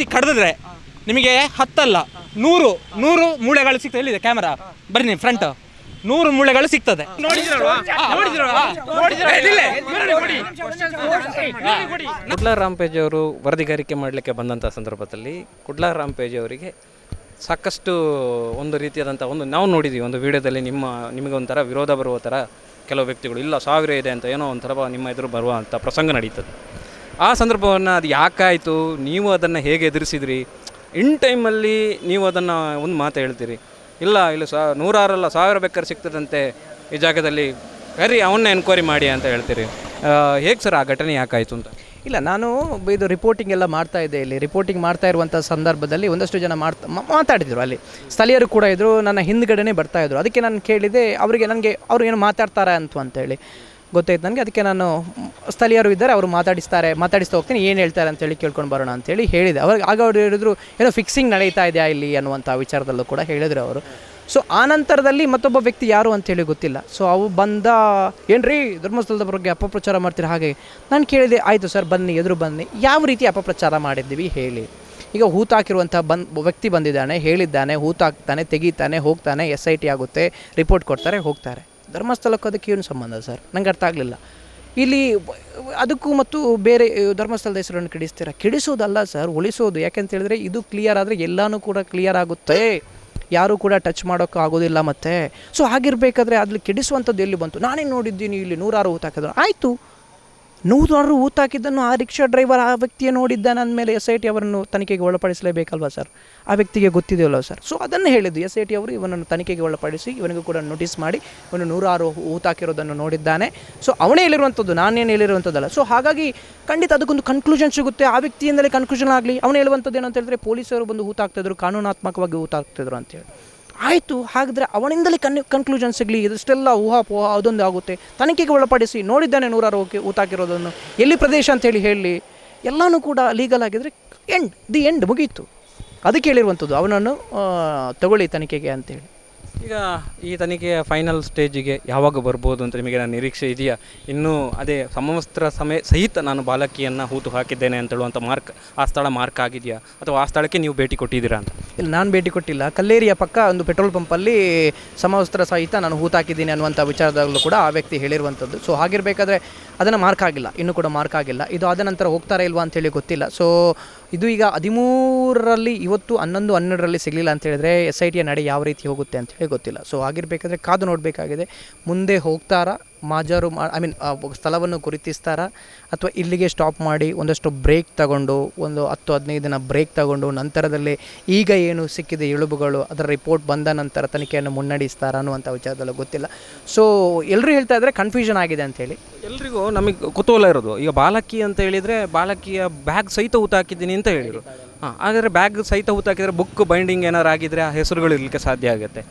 ವ್ಯಕ್ತಿ ಕಡ್ದಿದ್ರೆ ನಿಮಗೆ ಹತ್ತಲ್ಲ ನೂರು ನೂರು ಮೂಳೆಗಳು ಸಿಗ್ತದೆ. ಎಲ್ಲಿದೆ? ಕ್ಯಾಮರಾ. ಬರ್ರಿ ಫ್ರಂಟ್ ನೂರು ಮೂಳೆಗಳು ಸಿಗ್ತದೆ. ನೋಡಿದ್ರಲ್ವಾ? ನೋಡಿದ್ರಲ್ವಾ? ನೋಡಿದ್ರ ಕುಡ್ಲ ರಾಂಪೇಜ್ ಅವರು ವರದಿಗಾರಿಕೆ ಮಾಡಲಿಕ್ಕೆ ಬಂದಂಥ ಸಂದರ್ಭದಲ್ಲಿ ಕುಡ್ಲ ರಾಮ್ಪೇಜ್ ಅವರಿಗೆ ಸಾಕಷ್ಟು ಒಂದು ರೀತಿಯಾದಂಥ ಒಂದು ನಾವು ನೋಡಿದ್ದೀವಿ ಒಂದು ವಿಡಿಯೋದಲ್ಲಿ ನಿಮ್ಮ ನಿಮಗೆ ಒಂಥರ ವಿರೋಧ ಬರುವ ಥರ ಕೆಲವು ವ್ಯಕ್ತಿಗಳು ಇಲ್ಲ ಸಾವಿರ ಇದೆ ಅಂತ ಏನೋ ಒಂಥರ ನಿಮ್ಮ ಎದುರು ಬರುವಂಥ ಪ್ರಸಂಗ ನಡೀತದೆ. ಆ ಸಂದರ್ಭವನ್ನು ಅದು ಯಾಕಾಯಿತು? ನೀವು ಅದನ್ನು ಹೇಗೆ ಎದುರಿಸಿದ್ರಿ? ಇನ್ ಟೈಮಲ್ಲಿ ನೀವು ಅದನ್ನು ಒಂದು ಮಾತು ಹೇಳ್ತೀರಿ. ಇಲ್ಲ ಇಲ್ಲ, ಸಾ, ನೂರಾರಲ್ಲ ಸಾವಿರ ಬೇಕಾದ್ರೆ ಸಿಗ್ತದಂತೆ ಈ ಜಾಗದಲ್ಲಿ. ಕರಿ ಅವನ್ನ ಎನ್ಕ್ವೈರಿ ಮಾಡಿ ಅಂತ ಹೇಳ್ತೀರಿ. ಹೇಗೆ ಸರ್ ಆ ಘಟನೆ ಯಾಕಾಯಿತು ಅಂತ? ಇಲ್ಲ, ನಾನು ಇದು ರಿಪೋರ್ಟಿಂಗ್ ಎಲ್ಲ ಮಾಡ್ತಾ ಇದ್ದೆ ಇಲ್ಲಿ. ರಿಪೋರ್ಟಿಂಗ್ ಮಾಡ್ತಾ ಇರುವಂಥ ಸಂದರ್ಭದಲ್ಲಿ ಒಂದಷ್ಟು ಜನ ಮಾಡ್ತಾ ಮಾತಾಡಿದ್ರು ಅಲ್ಲಿ. ಸ್ಥಳೀಯರು ಕೂಡ ಇದ್ದರು ನನ್ನ ಹಿಂದ್ಗಡೆನೇ ಬರ್ತಾ ಇದ್ದರು ಅದಕ್ಕೆ ನಾನು ಕೇಳಿದೆ, ಅವರಿಗೆ ನನಗೆ, ಅವ್ರು ಏನು ಮಾತಾಡ್ತಾರೆ ಅಂತ ಅಂತೇಳಿ. ಗೊತ್ತಾಯ್ತು ನನಗೆ. ಅದಕ್ಕೆ ನಾನು ಸ್ಥಳೀಯರು ಇದ್ದಾರೆ, ಅವರು ಮಾತಾಡಿಸ್ತಾರೆ, ಮಾತಾಡಿಸ್ತಾ ಹೋಗ್ತೀನಿ, ಏನು ಹೇಳ್ತಾರೆ ಅಂತೇಳಿ ಕೇಳ್ಕೊಂಡು ಬರೋಣ ಅಂತೇಳಿ ಹೇಳಿದೆ. ಅವ್ರಿಗೆ ಆಗ ಅವ್ರು ಹೇಳಿದ್ರು, ಏನೋ ಫಿಕ್ಸಿಂಗ್ ನಡೀತಾ ಇದೆಯಾ ಇಲ್ಲಿ ಅನ್ನುವಂಥ ವಿಚಾರದಲ್ಲೂ ಕೂಡ ಹೇಳಿದರು ಅವರು. ಸೊ ಆ ನಂತರದಲ್ಲಿ ಮತ್ತೊಬ್ಬ ವ್ಯಕ್ತಿ ಯಾರು ಅಂತೇಳಿ ಗೊತ್ತಿಲ್ಲ. ಸೊ ಅವು ಬಂದ, ಏನ್ರಿ ಧರ್ಮಸ್ಥಳದ ಬಗ್ಗೆ ಅಪಪ್ರಚಾರ ಮಾಡ್ತೀರ ಹಾಗೆ? ನಾನು ಕೇಳಿದೆ, ಆಯಿತು ಸರ್, ಬನ್ನಿ, ಎದುರು ಬನ್ನಿ. ಯಾವ ರೀತಿ ಅಪಪ್ರಚಾರ ಮಾಡಿದ್ದೀವಿ ಹೇಳಿ. ಈಗ ಹೂತಾಕಿರುವಂಥ ಬಂದ್, ವ್ಯಕ್ತಿ ಬಂದಿದ್ದಾನೆ, ಹೇಳಿದ್ದಾನೆ ಹೂತಾಕ್ತಾನೆ ತೆಗಿತಾನೆ, ಹೋಗ್ತಾನೆ ಎಸ್ ಐ ಟಿ ಆಗುತ್ತೆ ರಿಪೋರ್ಟ್ ಕೊಡ್ತಾರೆ, ಹೋಗ್ತಾರೆ. ಧರ್ಮಸ್ಥಳಕ್ಕೂ ಅದಕ್ಕೆ ಏನು ಸಂಬಂಧ ಸರ್? ನಂಗೆ ಅರ್ಥ ಆಗಲಿಲ್ಲ. ಇಲ್ಲಿ ಅದಕ್ಕೂ ಮತ್ತು ಬೇರೆ ಧರ್ಮಸ್ಥಳದ ಹೆಸರನ್ನು ಕೆಡಿಸ್ತೀರಾ? ಕೆಡಿಸೋದಲ್ಲ ಸರ್, ಉಳಿಸೋದು. ಯಾಕೆಂತ ಹೇಳಿದ್ರೆ ಇದು ಕ್ಲಿಯರ್ ಆದರೆ ಎಲ್ಲನೂ ಕೂಡ ಕ್ಲಿಯರ್ ಆಗುತ್ತೆ. ಯಾರೂ ಕೂಡ ಟಚ್ ಮಾಡೋಕ್ಕೆ ಆಗೋದಿಲ್ಲ ಮತ್ತೆ. ಸೊ ಹಾಗಿರ್ಬೇಕಾದ್ರೆ ಅಲ್ಲಿ ಕೆಡಿಸುವಂಥದ್ದು ಎಲ್ಲಿ ಬಂತು? ನಾನೇ ನೋಡಿದ್ದೀನಿ, ಇಲ್ಲಿ ನೂರಾರು ಹೂತಾಕಿದ್ರು. ಆಯಿತು. ನೂರಾರು ಹಾಕಿದ್ದನ್ನು ಆ ರಿಕ್ಷಾ ಡ್ರೈವರ್ ಆ ವ್ಯಕ್ತಿಯೇ ನೋಡಿದ್ದಾನೆ ಅಂದಮೇಲೆ ಎಸ್ ಐ ಟಿ ಅವರನ್ನು ತನಿಖೆಗೆ ಒಳಪಡಿಸಲೇಬೇಕಲ್ವಾ ಸರ್? ಆ ವ್ಯಕ್ತಿಗೆ ಗೊತ್ತಿದೆಯಲ್ಲ ಸರ್? ಸೊ ಅದನ್ನು ಹೇಳಿದ್ದು, ಎಸ್ ಐ ಟಿ ಅವರು ಇವನನ್ನು ತನಿಖೆಗೆ ಒಳಪಡಿಸಿ ಇವನಿಗೂ ಕೂಡ ನೋಟಿಸ್ ಮಾಡಿ ಇವನು ನೂರಾರು ಹಾಕಿರೋದನ್ನು ನೋಡಿದ್ದಾನೆ. ಸೊ ಅವನೇ ಹೇಳಿರುವಂಥದ್ದು, ನಾನೇನು ಹೇಳಿರುವಂಥದ್ದಲ್ಲ. ಸೊ ಹಾಗಾಗಿ ಖಂಡಿತ ಅದಕ್ಕೊಂದು ಕನ್ಕ್ಲೂಷನ್ ಸಿಗುತ್ತೆ. ಆ ವ್ಯಕ್ತಿಯಿಂದಲೇ ಕನ್ಕ್ಲೂಷನ್ ಆಗಲಿ. ಅವನು ಹೇಳುವಂಥದ್ದು ಏನಂತ ಹೇಳಿದ್ರೆ, ಪೊಲೀಸರು ಬಂದು ಹೂತಾಕ್ತಿದ್ರು ಕಾನೂನಾತ್ಮಕವಾಗಿ ಹೂತಾಕ್ತಿದ್ರು ಅಂತೇಳಿ ಆಯಿತು, ಹಾಗಿದ್ರೆ ಅವನಿಂದಲೇ ಕನ್ ಕನ್ಕ್ಲೂಷನ್ ಸಿಗಲಿ, ಇದಿಷ್ಟೆಲ್ಲ ಊಹಾಪೋಹ ಅದೊಂದು ಆಗುತ್ತೆ. ತನಿಖೆಗೆ ಒಳಪಡಿಸಿ ನೋಡಿದ್ದಾನೆ ನೂರಾರು ಓಕೆ, ಊತಾಕಿರೋದನ್ನು. ಎಲ್ಲಿ ಪ್ರದೇಶ ಅಂತೇಳಿ ಹೇಳಿ, ಎಲ್ಲನೂ ಕೂಡ ಲೀಗಲ್ ಆಗಿದ್ರೆ ಎಂಡ್ ದಿ ಎಂಡ್ ಮುಗೀತು. ಅದಕ್ಕೆ ಹೇಳಿರುವಂಥದ್ದು, ಅವನನ್ನು ತಗೊಳ್ಳಿ ತನಿಖೆಗೆ ಅಂತೇಳಿ. ಈಗ ಈ ತನಿಖೆಯ ಫೈನಲ್ ಸ್ಟೇಜಿಗೆ ಯಾವಾಗ ಬರ್ಬೋದು ಅಂತ ನಿಮಗೆ ನಾನು ನಿರೀಕ್ಷೆ ಇದೆಯಾ? ಇನ್ನೂ ಅದೇ ಸಮವಸ್ತ್ರ ಸಮಯ ಸಹಿತ ನಾನು ಬಾಲಕಿಯನ್ನು ಹೂತು ಹಾಕಿದ್ದೇನೆ ಅಂತ ಹೇಳುವಂಥ ಮಾರ್ಕ್ ಆ ಸ್ಥಳ ಮಾರ್ಕ್ ಆಗಿದೆಯಾ? ಅಥವಾ ಆ ಸ್ಥಳಕ್ಕೆ ನೀವು ಭೇಟಿ ಕೊಟ್ಟಿದ್ದೀರಾ ಅಂತ? ಇಲ್ಲಿ, ನಾನು ಭೇಟಿ ಕೊಟ್ಟಿಲ್ಲ. ಕಲ್ಲೇರಿಯ ಪಕ್ಕ ಒಂದು ಪೆಟ್ರೋಲ್ ಪಂಪಲ್ಲಿ ಸಮವಸ್ತ್ರ ಸಹಿತ ನಾನು ಹೂತಾಕಿದ್ದೀನಿ ಅನ್ನುವಂಥ ವಿಚಾರದಲ್ಲೂ ಕೂಡ ಆ ವ್ಯಕ್ತಿ ಹೇಳಿರುವಂಥದ್ದು ಸೊ ಹಾಗಿರಬೇಕಾದ್ರೆ ಅದನ್ನು ಮಾರ್ಕ್ ಆಗಿಲ್ಲ. ಇನ್ನೂ ಕೂಡ ಮಾರ್ಕ್ ಆಗಿಲ್ಲ. ಇದು ಆದ ನಂತರ ಹೋಗ್ತಾರಾ ಇಲ್ವಾ ಅಂತೇಳಿ ಗೊತ್ತಿಲ್ಲ. ಸೊ ಇದು ಈಗ ಹದಿಮೂರರಲ್ಲಿ, ಇವತ್ತು ಹನ್ನೊಂದು, ಹನ್ನೆರಡರಲ್ಲಿ ಸಿಗಲಿಲ್ಲ ಅಂತ ಹೇಳಿದ್ರೆ ಎಸ್ ಐ ಟಿಯ ನಡೆ ಯಾವ ರೀತಿ ಹೋಗುತ್ತೆ ಅಂತ ಗೊತ್ತಿಲ್ಲ. ಸೊ ಆಗಿರಬೇಕಾದ್ರೆ ಕಾದು ನೋಡಬೇಕಾಗಿದೆ. ಮುಂದೆ ಹೋಗ್ತಾರಾ? ಮಾಜಾರು ಮಾ ಐ ಮೀನ್ ಸ್ಥಳವನ್ನು ಗುರುತಿಸ್ತಾರಾ? ಅಥವಾ ಇಲ್ಲಿಗೆ ಸ್ಟಾಪ್ ಮಾಡಿ ಒಂದಷ್ಟು ಬ್ರೇಕ್ ತಗೊಂಡು, ಒಂದು ಹತ್ತು, ಹದಿನೈದು ದಿನ ಬ್ರೇಕ್ ತಗೊಂಡು, ನಂತರದಲ್ಲಿ ಈಗ ಏನು ಸಿಕ್ಕಿದೆ ಇಳುಬುಗಳು, ಅದರ ರಿಪೋರ್ಟ್ ಬಂದ ನಂತರ ತನಿಖೆಯನ್ನು ಮುನ್ನಡೆಸ್ತಾರ ಅನ್ನುವಂಥ ವಿಚಾರದಲ್ಲೂ ಗೊತ್ತಿಲ್ಲ. ಸೊ ಎಲ್ಲರೂ ಹೇಳ್ತಾ ಇದ್ದರೆ ಕನ್ಫ್ಯೂಷನ್ ಆಗಿದೆ ಅಂತೇಳಿ ಎಲ್ರಿಗೂ ನಮಗೆ ಕುತೂಹಲ ಇರೋದು. ಈಗ ಬಾಲಕಿ ಅಂತ ಹೇಳಿದರೆ ಬಾಲಕಿಯ ಬ್ಯಾಗ್ ಸಹಿತ ಹೂತಾಕಿದ್ದೀನಿ ಅಂತ ಹೇಳಿದರು. ಹಾಂ, ಹಾಗಾದರೆ ಬ್ಯಾಗ್ ಸಹಿತ ಹೂತಾಕಿದರೆ ಬುಕ್ ಬೈಂಡಿಂಗ್ ಏನಾರು ಆಗಿದ್ರೆ ಆ ಹೆಸರುಗಳು ಇರಲಿಕ್ಕೆ ಸಾಧ್ಯ ಆಗುತ್ತೆ?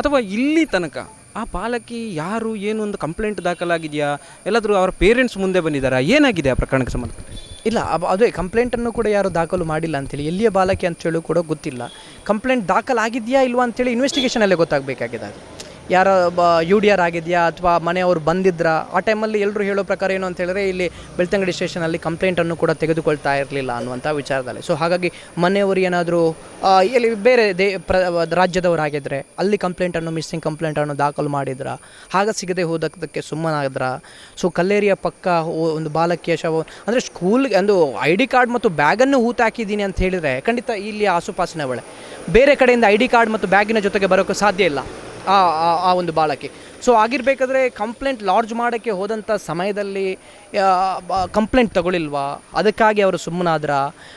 ಅಥವಾ ಇಲ್ಲಿ ತನಕ ಆ ಪಾಲಕಿ ಯಾರು, ಏನು ಒಂದು ಕಂಪ್ಲೇಂಟ್ ದಾಖಲಾಗಿದೆಯಾ? ಎಲ್ಲಾದರೂ ಅವರ ಪೇರೆಂಟ್ಸ್ ಮುಂದೆ ಬಂದಿದ್ದಾರಾ? ಏನಾಗಿದೆ ಆ ಪ್ರಕರಣಕ್ಕೆ ಸಂಬಂಧಪಟ್ಟ ಇಲ್ಲ ಅದೇ ಕಂಪ್ಲೇಂಟನ್ನು ಕೂಡ ಯಾರು ದಾಖಲು ಮಾಡಿಲ್ಲ ಅಂತೇಳಿ. ಎಲ್ಲಿಯ ಬಾಲಕಿ ಅಂತೇಳಿ ಕೂಡ ಗೊತ್ತಿಲ್ಲ. ಕಂಪ್ಲೇಂಟ್ ದಾಖಲಾಗಿದೆಯಾ ಇಲ್ವಾ ಅಂತೇಳಿ ಇನ್ವೆಸ್ಟಿಗೇಷನಲ್ಲೇ ಗೊತ್ತಾಗಬೇಕಾಗಿದೆ ಅದು. ಯಾರ ಯು ಡಿ ಆರ್ ಆಗಿದೆಯಾ ಅಥವಾ ಮನೆಯವರು ಬಂದಿದ್ರಾ? ಆ ಟೈಮಲ್ಲಿ ಎಲ್ಲರೂ ಹೇಳೋ ಪ್ರಕಾರ ಏನು ಅಂತ ಹೇಳಿದ್ರೆ ಇಲ್ಲಿ ಬೆಳ್ತಂಗಡಿ ಸ್ಟೇಷನಲ್ಲಿ ಕಂಪ್ಲೇಂಟನ್ನು ಕೂಡ ತೆಗೆದುಕೊಳ್ತಾ ಇರಲಿಲ್ಲ ಅನ್ನುವಂಥ ವಿಚಾರದಲ್ಲಿ. ಸೊ ಹಾಗಾಗಿ ಮನೆಯವರು ಏನಾದರೂ ಇಲ್ಲಿ ಬೇರೆ ದೇ, ಪ್ರ ರಾಜ್ಯದವರಾಗಿದ್ದರೆ ಅಲ್ಲಿ ಕಂಪ್ಲೇಂಟನ್ನು, ಮಿಸ್ಸಿಂಗ್ ಕಂಪ್ಲೇಂಟನ್ನು ದಾಖಲು ಮಾಡಿದ್ರ? ಆಗ ಸಿಗದೆ ಹೋದಕ್ಕೆ ಸುಮ್ಮನಾದ್ರ? ಸೊ ಕಲ್ಲೇರಿಯ ಪಕ್ಕ ಒಂದು ಬಾಲಕಿಯ ಶವ, ಅಂದರೆ ಸ್ಕೂಲ್ಗೆ ಒಂದು ಐ ಡಿ ಕಾರ್ಡ್ ಮತ್ತು ಬ್ಯಾಗನ್ನು ಹೂತಾಕಿದ್ದೀನಿ ಅಂತ ಹೇಳಿದರೆ ಖಂಡಿತ ಇಲ್ಲಿ ಆಸುಪಾಸಿನ ಬೇರೆ ಕಡೆಯಿಂದ ಐ ಡಿ ಕಾರ್ಡ್ ಮತ್ತು ಬ್ಯಾಗಿನ ಜೊತೆಗೆ ಬರೋಕ್ಕೆ ಸಾಧ್ಯ ಇಲ್ಲ. ಆ, ಆ- ಒಂದು ಬಾಳಕ್ಕೆ ಸೊ ಆಗಿರಬೇಕಾದ್ರೆ ಕಂಪ್ಲೇಂಟ್ ಲಾಡ್ಜ್ ಮಾಡೋಕ್ಕೆ ಹೋದಂಥ ಸಮಯದಲ್ಲಿ ಕಂಪ್ಲೇಂಟ್ ತಗೊಳ್ಳಿಲ್ವಾ ಅದಕ್ಕಾಗಿ ಅವರು ಸುಮ್ಮನಾದ್ರ?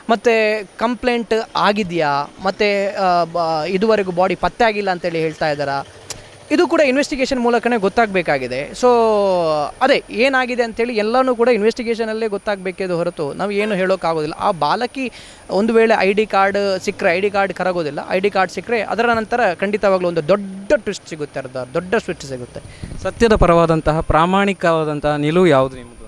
ಮತ್ತು ಕಂಪ್ಲೇಂಟ್ ಆಗಿದೆಯಾ? ಮತ್ತು ಇದುವರೆಗೂ ಬಾಡಿ ಪತ್ತೆ ಆಗಿಲ್ಲ ಅಂತೇಳಿ ಹೇಳ್ತಾ ಇದ್ದಾರಾ? ಇದು ಕೂಡ ಇನ್ವೆಸ್ಟಿಗೇಷನ್ ಮೂಲಕನೇ ಗೊತ್ತಾಗಬೇಕಾಗಿದೆ. ಸೊ ಅದೇ, ಏನಾಗಿದೆ ಅಂತೇಳಿ ಎಲ್ಲನೂ ಕೂಡ ಇನ್ವೆಸ್ಟಿಗೇಷನಲ್ಲೇ ಗೊತ್ತಾಗಬೇಕಿದೆ ಹೊರತು ನಾವು ಏನು ಹೇಳೋಕ್ಕಾಗೋದಿಲ್ಲ ಆ ಬಾಲಕಿ ಒಂದು ವೇಳೆ ಐ ಡಿ ಕಾರ್ಡ್ ಸಿಕ್ಕರೆ ಐ ಡಿ ಕಾರ್ಡ್ ಕರಗೋದಿಲ್ಲ. ಐ ಡಿ ಕಾರ್ಡ್ ಸಿಕ್ಕರೆ, ಅದರ ನಂತರ ಖಂಡಿತವಾಗಲೂ ಒಂದು ದೊಡ್ಡ ಟ್ವಿಸ್ಟ್ ಸಿಗುತ್ತೆ ಅರ್ಧ, ದೊಡ್ಡ ಟ್ವಿಸ್ಟ್ ಸಿಗುತ್ತೆ. ಸತ್ಯದ ಪರವಾದಂತಹ ಪ್ರಾಮಾಣಿಕವಾದಂತಹ ನಿಲುವು ಯಾವುದು ಅಂತೇಳಿ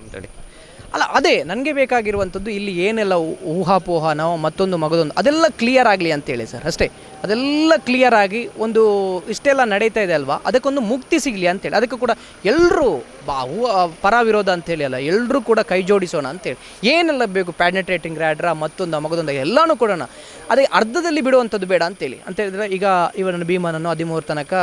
ಅಲ್ಲ, ಅದೇ, ನನಗೆ ಬೇಕಾಗಿರುವಂಥದ್ದು ಇಲ್ಲಿ ಏನೆಲ್ಲ ಊಹಾಪೋಹ ನಾವು ಮತ್ತೊಂದು ಮಗದೊಂದು, ಅದೆಲ್ಲ ಕ್ಲಿಯರ್ ಆಗಲಿ ಅಂತೇಳಿ ಸರ್, ಅಷ್ಟೇ. ಅದೆಲ್ಲ ಕ್ಲಿಯರ್ ಆಗಿ ಒಂದು ಇಷ್ಟೆಲ್ಲ ನಡೀತಾ ಇದೆ ಅಲ್ವಾ? ಅದಕ್ಕೊಂದು ಮುಕ್ತಿ ಸಿಗಲಿ ಅಂತೇಳಿ. ಅದಕ್ಕೂ ಕೂಡ ಎಲ್ಲರೂ ಬಾ ಹೂ- ಆ, ಪರ ವಿರೋಧ ಅಂತೇಳಿ ಅಲ್ಲ ಎಲ್ಲರೂ ಕೂಡ ಕೈ ಜೋಡಿಸೋಣ ಅಂತೇಳಿ. ಏನೆಲ್ಲ ಬೇಕು ಪ್ಯಾಡ್ನೆಟ್ರೇಟಿಂಗ್ ರ್ಯಾಡ್ರ ಮತ್ತೊಂದು ಮಗದೊಂದು ಎಲ್ಲನೂ ಕೊಡೋಣ. ಅದೇ ಅರ್ಧದಲ್ಲಿ ಬಿಡುವಂಥದ್ದು ಬೇಡ ಅಂತೇಳಿ. ಅಂತ ಹೇಳಿದ್ರೆ ಈಗ ಇವರನ್ನು ಭೀಮನನ್ನು ಹದಿಮೂರು ತನಕ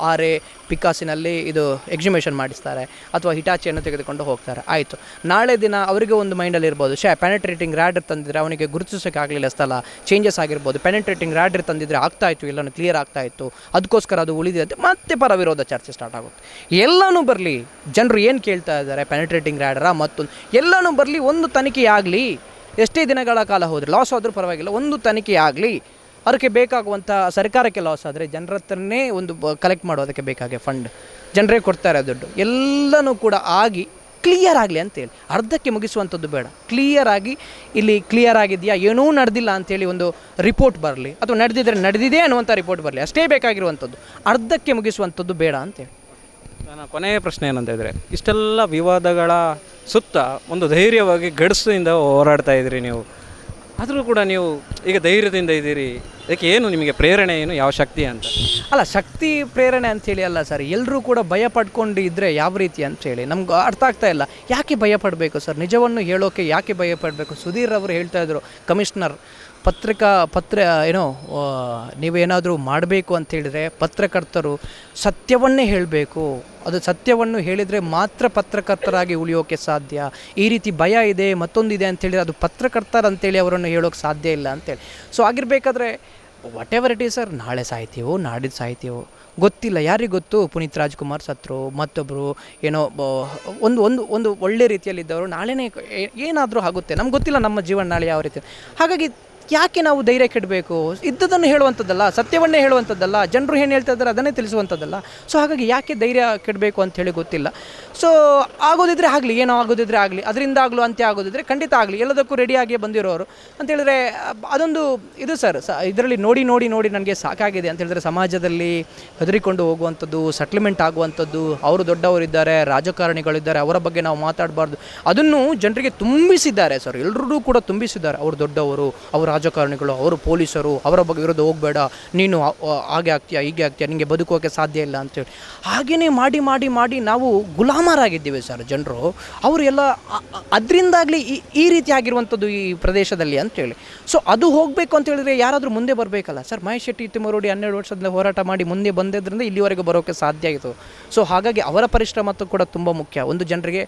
ಆರೆ ಪಿಕಾಸಿನಲ್ಲಿ ಇದು ಎಕ್ಸಿಮೇಷನ್ ಮಾಡಿಸ್ತಾರೆ ಅಥವಾ ಹಿಟಾಚಿಯನ್ನು ತೆಗೆದುಕೊಂಡು ಹೋಗ್ತಾರೆ. ಆಯಿತು. ನಾಳೆ ದಿನ ಅವರಿಗೆ ಒಂದು ಮೈಂಡಲ್ಲಿ ಇರ್ಬೋದು. ಶೇ ಪೆನೆಟ್ರೇಟಿಂಗ್ ರ್ಯಾಡರ್ ತಂದಿದ್ರೆ ಅವನಿಗೆ ಗುರುತಿಸೋಕೆ ಆಗಲಿಲ್ಲ ಸ್ಥಳ ಚೇಂಜಸ್ ಆಗಿರ್ಬೋದು. ಪೆನೆಟ್ರೇಟಿಂಗ್ ರ್ಯಾಡರ್ ತಂದಿದ್ರೆ ಆಗ್ತಾ ಇತ್ತು ಕ್ಲಿಯರ್ ಆಗ್ತಾ ಇತ್ತು. ಅದಕ್ಕೋಸ್ಕರ ಅದು ಉಳಿದಿದೆ ಮತ್ತೆ ಪರ ವಿರೋಧ ಚರ್ಚೆ ಸ್ಟಾರ್ಟ್ ಆಗುತ್ತೆ. ಎಲ್ಲನೂ ಬರಲಿ. ಜನರು ಏನು ಕೇಳ್ತಾ ಇದ್ದಾರೆ? ಪೆನೆಟ್ರೇಟಿಂಗ್ ರ್ಯಾಡರ ಮತ್ತೊಂದು ಎಲ್ಲನೂ ಬರಲಿ, ಒಂದು ತನಿಖೆ ಆಗಲಿ. ಎಷ್ಟೇ ದಿನಗಳ ಕಾಲ ಹೋದರೆ ಲಾಸ್ ಆದರೂ ಪರವಾಗಿಲ್ಲ, ಒಂದು ತನಿಖೆ ಆಗಲಿ. ಅದಕ್ಕೆ ಬೇಕಾಗುವಂಥ ಸರ್ಕಾರಕ್ಕೆ ಲಾಸ್ ಆದರೆ ಜನರ ಹತ್ರನೇ ಒಂದು ಕಲೆಕ್ಟ್ ಮಾಡೋದಕ್ಕೆ ಬೇಕಾಗೆ ಫಂಡ್ ಜನರೇ ಕೊಡ್ತಾರೆ ದುಡ್ಡು. ಎಲ್ಲನೂ ಕೂಡ ಆಗಿ ಕ್ಲಿಯರ್ ಆಗಲಿ ಅಂತೇಳಿ ಅರ್ಧಕ್ಕೆ ಮುಗಿಸುವಂಥದ್ದು ಬೇಡ. ಕ್ಲಿಯರ್ ಆಗಿ, ಇಲ್ಲಿ ಕ್ಲಿಯರ್ ಆಗಿದೆಯಾ? ಏನೂ ನಡೆದಿಲ್ಲ ಅಂತೇಳಿ ಒಂದು ರಿಪೋರ್ಟ್ ಬರಲಿ. ಅಥವಾ ನಡೆದಿದ್ರೆ ನಡೆದಿದೆ ಅನ್ನುವಂಥ ರಿಪೋರ್ಟ್ ಬರಲಿ. ಅಷ್ಟೇ ಬೇಕಾಗಿರುವಂಥದ್ದು. ಅರ್ಧಕ್ಕೆ ಮುಗಿಸುವಂಥದ್ದು ಬೇಡ ಅಂತೇಳಿ ನನ್ನ ಕೊನೆಯ ಪ್ರಶ್ನೆ ಏನಂತ ಇದ್ದರೆ ಇಷ್ಟೆಲ್ಲ ವಿವಾದಗಳ ಸುತ್ತ ಒಂದು ಧೈರ್ಯವಾಗಿ ಗಡಸಿಂದ ಹೋರಾಡ್ತಾ ಇದ್ದೀರಿ ನೀವು. ಆದರೂ ಕೂಡ ನೀವು ಈಗ ಧೈರ್ಯದಿಂದ ಇದ್ದೀರಿ. ಅದಕ್ಕೆ ಏನು ನಿಮಗೆ ಪ್ರೇರಣೆ, ಏನು ಯಾವ ಶಕ್ತಿ ಅಂತ? ಅಲ್ಲ, ಶಕ್ತಿ ಪ್ರೇರಣೆ ಅಂಥೇಳಿ ಅಲ್ಲ ಸರ್ ಎಲ್ಲರೂ ಕೂಡ ಭಯ ಪಡ್ಕೊಂಡು ಇದ್ದರೆ ಯಾವ ರೀತಿ ಅಂಥೇಳಿ ನಮ್ಗೆ ಅರ್ಥ ಆಗ್ತಾ ಇಲ್ಲ. ಯಾಕೆ ಭಯ ಪಡಬೇಕು ಸರ್? ನಿಜವನ್ನು ಹೇಳೋಕೆ ಯಾಕೆ ಭಯ ಪಡಬೇಕು? ಸುಧೀರ್ ಅವರು ಹೇಳ್ತಾ ಇದ್ರು, ಕಮಿಷನರ್ ಪತ್ರಿಕಾ, ಪತ್ರ ಏನೋ ನೀವೇನಾದರೂ ಮಾಡಬೇಕು ಅಂತ ಹೇಳಿದ್ರೆ ಪತ್ರಕರ್ತರು ಸತ್ಯವನ್ನೇ ಹೇಳಬೇಕು. ಅದು ಸತ್ಯವನ್ನು ಹೇಳಿದರೆ ಮಾತ್ರ ಪತ್ರಕರ್ತರಾಗಿ ಉಳಿಯೋಕ್ಕೆ ಸಾಧ್ಯ. ಈ ರೀತಿ ಭಯ ಇದೆ, ಮತ್ತೊಂದಿದೆ ಅಂತೇಳಿ ಅದು ಪತ್ರಕರ್ತರು ಅಂತೇಳಿ ಅವರನ್ನು ಹೇಳೋಕೆ ಸಾಧ್ಯ ಇಲ್ಲ ಅಂತೇಳಿ. ಸೊ ಆಗಿರಬೇಕಾದ್ರೆ whatever it is sir ನಾಳೆ ಸಾಯ್ತೀವೋ ನಾಡಿದ್ದು ಸಾಯ್ತೀವೋ ಗೊತ್ತಿಲ್ಲ. ಯಾರಿಗೆ ಗೊತ್ತು? ಪುನೀತ್ ರಾಜ್ಕುಮಾರ್ ಸತ್ರು ಮತ್ತೊಬ್ಬರು ಏನೋ ಒಂದು ಒಂದು ಒಂದು ಒಳ್ಳೆ ರೀತಿಯಲ್ಲಿದ್ದವರು ನಾಳೆನೇ ಏನಾದರೂ ಆಗುತ್ತೆ. ನಮ್ಗೆ ಗೊತ್ತಿಲ್ಲ ನಮ್ಮ ಜೀವನ ನಾಳೆ ಯಾವ ರೀತಿ. ಹಾಗಾಗಿ ಯಾಕೆ ನಾವು ಧೈರ್ಯ ಕೆಡಬೇಕು? ಇದ್ದದನ್ನು ಹೇಳುವಂಥದ್ದಲ್ಲ, ಸತ್ಯವನ್ನೇ ಹೇಳುವಂಥದ್ದಲ್ಲ, ಜನರು ಏನು ಹೇಳ್ತಾ ಇದ್ದಾರೆ ಅದನ್ನೇ ತಿಳಿಸುವಂಥದ್ದಲ್ಲ. ಸೊ ಹಾಗಾಗಿ ಯಾಕೆ ಧೈರ್ಯ ಕೆಡಬೇಕು ಅಂತ ಹೇಳಿ ಗೊತ್ತಿಲ್ಲ. ಸೊ ಆಗೋದಿದ್ರೆ ಆಗಲಿ, ಏನೋ ಆಗೋದಿದ್ರೆ ಆಗಲಿ, ಅದರಿಂದ ಆಗಲು ಅಂತ್ಯ ಆಗೋದಿದ್ರೆ ಖಂಡಿತ ಆಗಲಿ, ಎಲ್ಲದಕ್ಕೂ ರೆಡಿಯಾಗಿ ಬಂದಿರೋರು. ಅಂತೇಳಿದ್ರೆ ಅದೊಂದು ಇದು ಸರ್ ಸ, ಇದರಲ್ಲಿ ನೋಡಿ ನೋಡಿ ನೋಡಿ ನನಗೆ ಸಾಕಾಗಿದೆ ಅಂತ ಹೇಳಿದ್ರೆ ಸಮಾಜದಲ್ಲಿ ಹೆದರಿಕೊಂಡು ಹೋಗುವಂಥದ್ದು ಸೆಟ್ಲ್ಮೆಂಟ್ ಆಗುವಂಥದ್ದು, ಅವರು ದೊಡ್ಡವರಿದ್ದಾರೆ, ರಾಜಕಾರಣಿಗಳಿದ್ದಾರೆ, ಅವರ ಬಗ್ಗೆ ನಾವು ಮಾತಾಡಬಾರ್ದು. ಅದನ್ನು ಜನರಿಗೆ ತುಂಬಿಸಿದ್ದಾರೆ ಸರ್ ಎಲ್ಲರೂ ಕೂಡ ತುಂಬಿಸಿದ್ದಾರೆ, ಅವರು ದೊಡ್ಡವರು, ಅವರು ರಾಜಕಾರಣಿಗಳು, ಅವರು ಪೊಲೀಸರು, ಅವರ ಬಗ್ಗೆ ವಿರುದ್ಧ ಹೋಗಬೇಡ, ನೀನು ಹಾಗೆ ಆಗ್ತೀಯಾ, ಹೀಗೆ ಆಗ್ತೀಯಾ ನಿಮಗೆ ಬದುಕೋಕೆ ಸಾಧ್ಯ ಇಲ್ಲ ಅಂತೇಳಿ. ಹಾಗೆಯೇ ಮಾಡಿ ಮಾಡಿ ಮಾಡಿ ನಾವು ಗುಲಾಮರಾಗಿದ್ದೀವಿ ಸರ್ ಜನರು. ಅವರು ಎಲ್ಲ ಅದರಿಂದಾಗಲಿ ಈ ಈ ರೀತಿ ಆಗಿರುವಂಥದ್ದು ಈ ಪ್ರದೇಶದಲ್ಲಿ ಅಂತೇಳಿ. ಸೊ ಅದು ಹೋಗಬೇಕು ಅಂತ ಹೇಳಿದ್ರೆ ಯಾರಾದರೂ ಮುಂದೆ ಬರಬೇಕಲ್ಲ ಸರ್? ಮಹೇಶ್ ಶೆಟ್ಟಿ, ತಿಮ್ಮರೋಡಿ ಹನ್ನೆರಡು ವರ್ಷದಿಂದ ಹೋರಾಟ ಮಾಡಿ ಮುಂದೆ ಬಂದಿದ್ದರಿಂದ ಇಲ್ಲಿವರೆಗೆ ಬರೋಕ್ಕೆ ಸಾಧ್ಯ ಆಯಿತು. ಸೊ ಹಾಗಾಗಿ ಅವರ ಪರಿಶ್ರಮ ಕೂಡ ತುಂಬ ಮುಖ್ಯ. ಒಂದು ಜನರಿಗೆ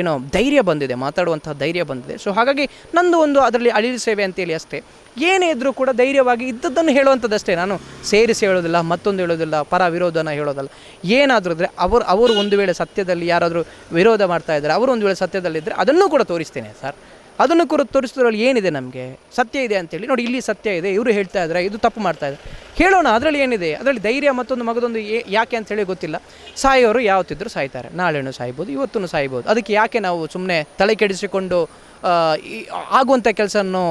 ಏನೋ ಧೈರ್ಯ ಬಂದಿದೆ, ಮಾತಾಡುವಂತಹ ಧೈರ್ಯ ಬಂದಿದೆ. ಸೊ ಹಾಗಾಗಿ ನಂದು ಒಂದು ಅದರಲ್ಲಿ ಅಳಿಲು ಸೇವೆ ಅಂತೇಳಿ ಅಷ್ಟೇ. ಏನೇ ಇದ್ದರೂ ಕೂಡ ಧೈರ್ಯವಾಗಿ ಇದ್ದದ್ದನ್ನು ಹೇಳುವಂಥದ್ದಷ್ಟೇ. ನಾನು ಸೇರಿಸಿ ಹೇಳೋದಿಲ್ಲ, ಮತ್ತೊಂದು ಹೇಳೋದಿಲ್ಲ, ಪರ ವಿರೋಧನ ಹೇಳೋದಲ್ಲ. ಏನಾದರೂ ಇದ್ದರೆ ಅವರು ಅವರು ಒಂದು ವೇಳೆ ಸತ್ಯದಲ್ಲಿ ಯಾರಾದರೂ ವಿರೋಧ ಮಾಡ್ತಾ ಇದ್ದಾರೆ ಅವರು ಒಂದು ವೇಳೆ ಸತ್ಯದಲ್ಲಿದ್ದರೆ ಅದನ್ನು ಕೂಡ ತೋರಿಸ್ತೇನೆ ಸರ್. ಅದನ್ನು ಕೂಡ ತೋರಿಸೋದ್ರಲ್ಲಿ ಏನಿದೆ ನಮಗೆ? ಸತ್ಯ ಇದೆ ಅಂತೇಳಿ. ನೋಡಿ, ಇಲ್ಲಿ ಸತ್ಯ ಇದೆ, ಇವರು ಹೇಳ್ತಾ ಇದ್ದಾರೆ ಇದು ತಪ್ಪು ಮಾಡ್ತಾ ಇದ್ದಾರೆ ಹೇಳೋಣ, ಅದರಲ್ಲಿ ಏನಿದೆ? ಅದರಲ್ಲಿ ಧೈರ್ಯ ಮತ್ತೊಂದು ಮಗದೊಂದು ಏ- ಯಾಕೆ ಅಂತೇಳಿ ಗೊತ್ತಿಲ್ಲ. ಸಾಯೋರು ಯಾವತ್ತಿದ್ರೂ ಸಾಯ್ತಾರೆ. ನಾಳೆನೂ ಸಾಯ್ಬೋದು ಇವತ್ತೂ ಸಾಯ್ಬೋದು. ಅದಕ್ಕೆ ಯಾಕೆ ನಾವು ಸುಮ್ಮನೆ ತಲೆ ಕೆಡಿಸಿಕೊಂಡು ಆಗುವಂಥ ಕೆಲಸವನ್ನು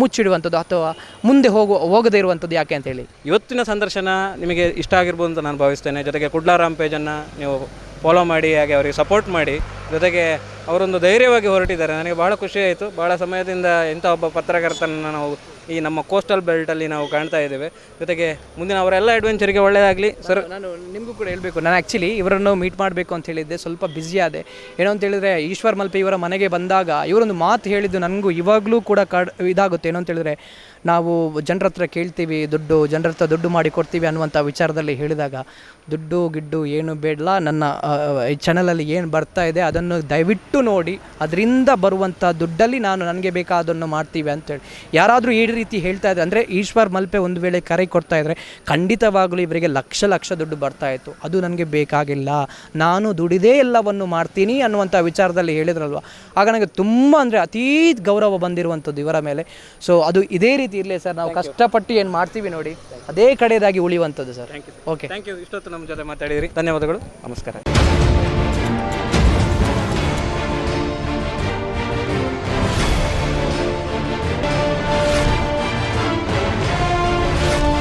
ಮುಚ್ಚಿಡುವಂಥದ್ದು ಅಥವಾ ಮುಂದೆ ಹೋಗು, ಹೋಗದೇ ಇರುವಂಥದ್ದು ಯಾಕೆ ಅಂತೇಳಿ ಇವತ್ತಿನ ಸಂದರ್ಶನ ನಿಮಗೆ ಇಷ್ಟ ಆಗಿರ್ಬೋದು ಅಂತ ನಾನು ಭಾವಿಸ್ತೇನೆ. ಜೊತೆಗೆ ಕುಡ್ಲಾರಾಮ್ ಪೇಜನ್ನು ನೀವು ಫಾಲೋ ಮಾಡಿ, ಹಾಗೆ ಅವರಿಗೆ ಸಪೋರ್ಟ್ ಮಾಡಿ, ಜೊತೆಗೆ ಅವರೊಂದು ಧೈರ್ಯವಾಗಿ ಹೊರಟಿದ್ದಾರೆ. ನನಗೆ ಭಾಳ ಖುಷಿ ಆಯಿತು. ಭಾಳ ಸಮಯದಿಂದ ಇಂಥ ಒಬ್ಬ ಪತ್ರಕರ್ತನ ನಾವು ಈ ನಮ್ಮ ಕೋಸ್ಟಲ್ ಬೆಲ್ಟಲ್ಲಿ ನಾವು ಕಾಣ್ತಾ ಇದ್ದೇವೆ. ಜೊತೆಗೆ ಮುಂದಿನ ಅವರೆಲ್ಲ ಅಡ್ವೆಂಚರ್ಗೆ ಒಳ್ಳೆಯದಾಗಲಿ ಸರ್, ನಾನು ನಿಮಗೂ ಕೂಡ ಹೇಳಬೇಕು. ನಾನು ಆ್ಯಕ್ಚುಲಿ ಇವರನ್ನು ಮೀಟ್ ಮಾಡಬೇಕು ಅಂತ ಹೇಳಿದ್ದೆ. ಸ್ವಲ್ಪ ಬ್ಯುಸಿ ಆದೆ. ಏನೋ ಅಂತ ಹೇಳಿದ್ರೆ ಈಶ್ವರ್ ಮಲ್ಪೆ ಇವರ ಮನೆಗೆ ಬಂದಾಗ ಇವರೊಂದು ಮಾತು ಹೇಳಿದ್ದು ನನಗೂ ಇವಾಗಲೂ ಕೂಡ ಕಡ್, ಇದಾಗುತ್ತೆ. ಏನೋ ಅಂತ ಹೇಳಿದ್ರೆ ನಾವು ಜನರ ಹತ್ರ ಕೇಳ್ತೀವಿ, ದುಡ್ಡು, ಜನರ ಹತ್ರ ದುಡ್ಡು ಮಾಡಿ ಕೊಡ್ತೀವಿ ಅನ್ನುವಂಥ ವಿಚಾರದಲ್ಲಿ ಹೇಳಿದಾಗ ದುಡ್ಡು, ಗಿಡ್ಡು ಏನು ಬೇಡಲ್ಲ ನನ್ನ ಈ ಚಾನಲಲ್ಲಿ ಏನು ಬರ್ತಾ ಇದೆ ಅದನ್ನು ದಯವಿಟ್ಟು ನೋಡಿ. ಅದರಿಂದ ಬರುವಂಥ ದುಡ್ಡಲ್ಲಿ ನಾನು ನನಗೆ ಬೇಕಾದನ್ನು ಮಾಡ್ತೀವಿ ಅಂತೇಳಿ ಯಾರಾದರೂ ಈ ರೀತಿ ಹೇಳ್ತಾ ಇದ್ದಾರೆ. ಅಂದರೆ ಈಶ್ವರ್ ಮಲ್ಪೆ ಒಂದು ವೇಳೆ ಕರೆ ಕೊಡ್ತಾ ಇದ್ದರೆ ಖಂಡಿತವಾಗಲೂ ಇವರಿಗೆ ಲಕ್ಷ ಲಕ್ಷ ದುಡ್ಡು ಬರ್ತಾ ಇತ್ತು. ಅದು ನನಗೆ ಬೇಕಾಗಿಲ್ಲ. ನಾನು ದುಡಿದೇ ಎಲ್ಲವನ್ನು ಮಾಡ್ತೀನಿ ಅನ್ನುವಂಥ ವಿಚಾರದಲ್ಲಿ ಹೇಳಿದ್ರಲ್ವ? ಆಗ ನನಗೆ ತುಂಬ ಅಂದರೆ ಅತೀ ಗೌರವ ಬಂದಿರುವಂಥದ್ದು ಇವರ ಮೇಲೆ. ಸೊ ಅದು ಇದೇ ರೀತಿ ಇರಲಿ ಸರ್. ನಾವು ಕಷ್ಟಪಟ್ಟು ಏನು ಮಾಡ್ತೀವಿ ನೋಡಿ ಅದೇ ಕಡೆಯದಾಗಿ ಉಳಿಯುವಂಥದ್ದು ಸರ್. ಓಕೆ ಥ್ಯಾಂಕ್ ಯು ಇಷ್ಟೊತ್ತು ನಮ್ಮ ಜೊತೆ ಮಾತಾಡಿದ್ರಿ. ಧನ್ಯವಾದಗಳು. ನಮಸ್ಕಾರ.